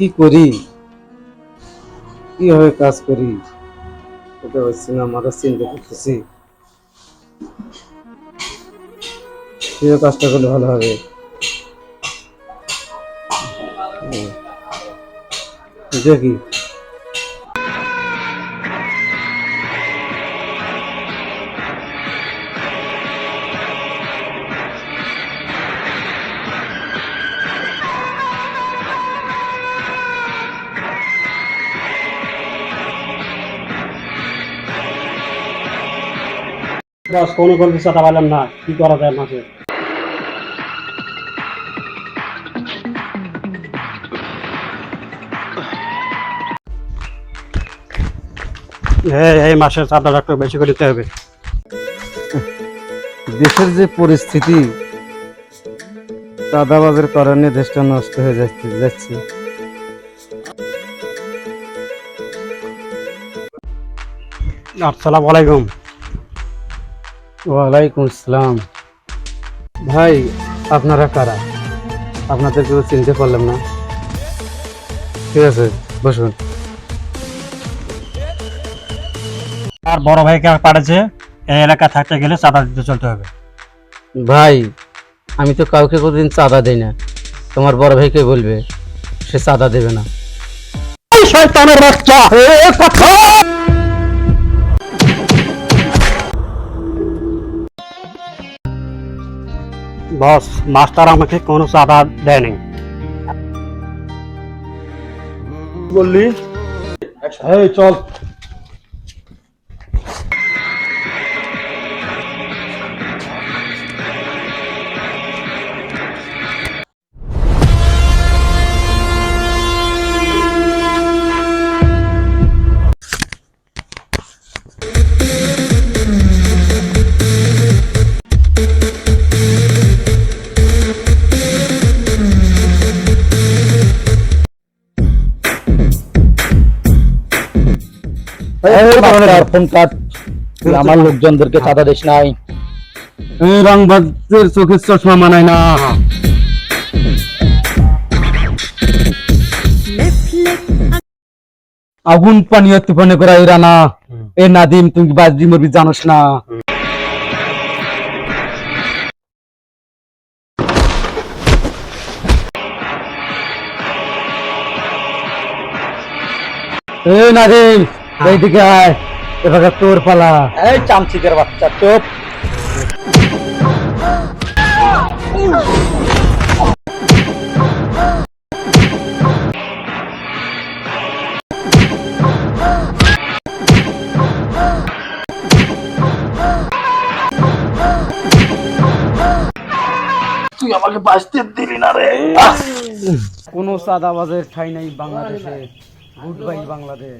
কি করি? কীভাবে কাজ করি? এটা হচ্ছে না মাথা চিন্তা করতেছি। কাজটা করলে ভালো হবে? হুম। বস কোনো কোনো চাঁদা পাইলাম না কি করা যায় মাসে এই মাসের চাঁদাটা একটু বেশি করে দিতে হবে। দেশের যে পরিস্থিতি চাঁদাবাজের কারণে দেশটা নষ্ট হয়ে যাচ্ছে যাচ্ছে। আসসালামু আলাইকুম। ওয়ালাইকুম আসসালাম। ভাই আপনারা কারা? আপনাদের কেউ চিনতে পারলাম না। ঠিক আছে বসুন। আর বড় ভাইকে পাঠাচ্ছে এই এলাকা থাকতে গেলে চাঁদা দিতে চলতে হবে। ভাই আমি তো কাউকে কোনোদিন চাঁদা দেই না। তোমার বড় ভাইকে বলবে? সে চাঁদা দেবে না। শয়তানের বাচ্চা বস মাস্টার আমাকে কোনো চাঁদা দেয়নি। বললি? এই চল। Phone cut. আমার লোকজনদেরকে চাঁদা দিস নাই। এই রংবাজের চোখের চশমা মানায় না। আগুন পানি তুফানে করা এরা না। এ নাদিম তুমি বাজি মরবি জানোস না। এ নাদিম এইদিকে আয় এবার তোর পালা। এই চামচিকের বাচ্চা চুপ। তুই আমাকে বাঁচতে দিলি না রে। কোনো চাঁদাবাজের ঠাই নাই বাংলাদেশে গুড বাই বাংলাদেশ।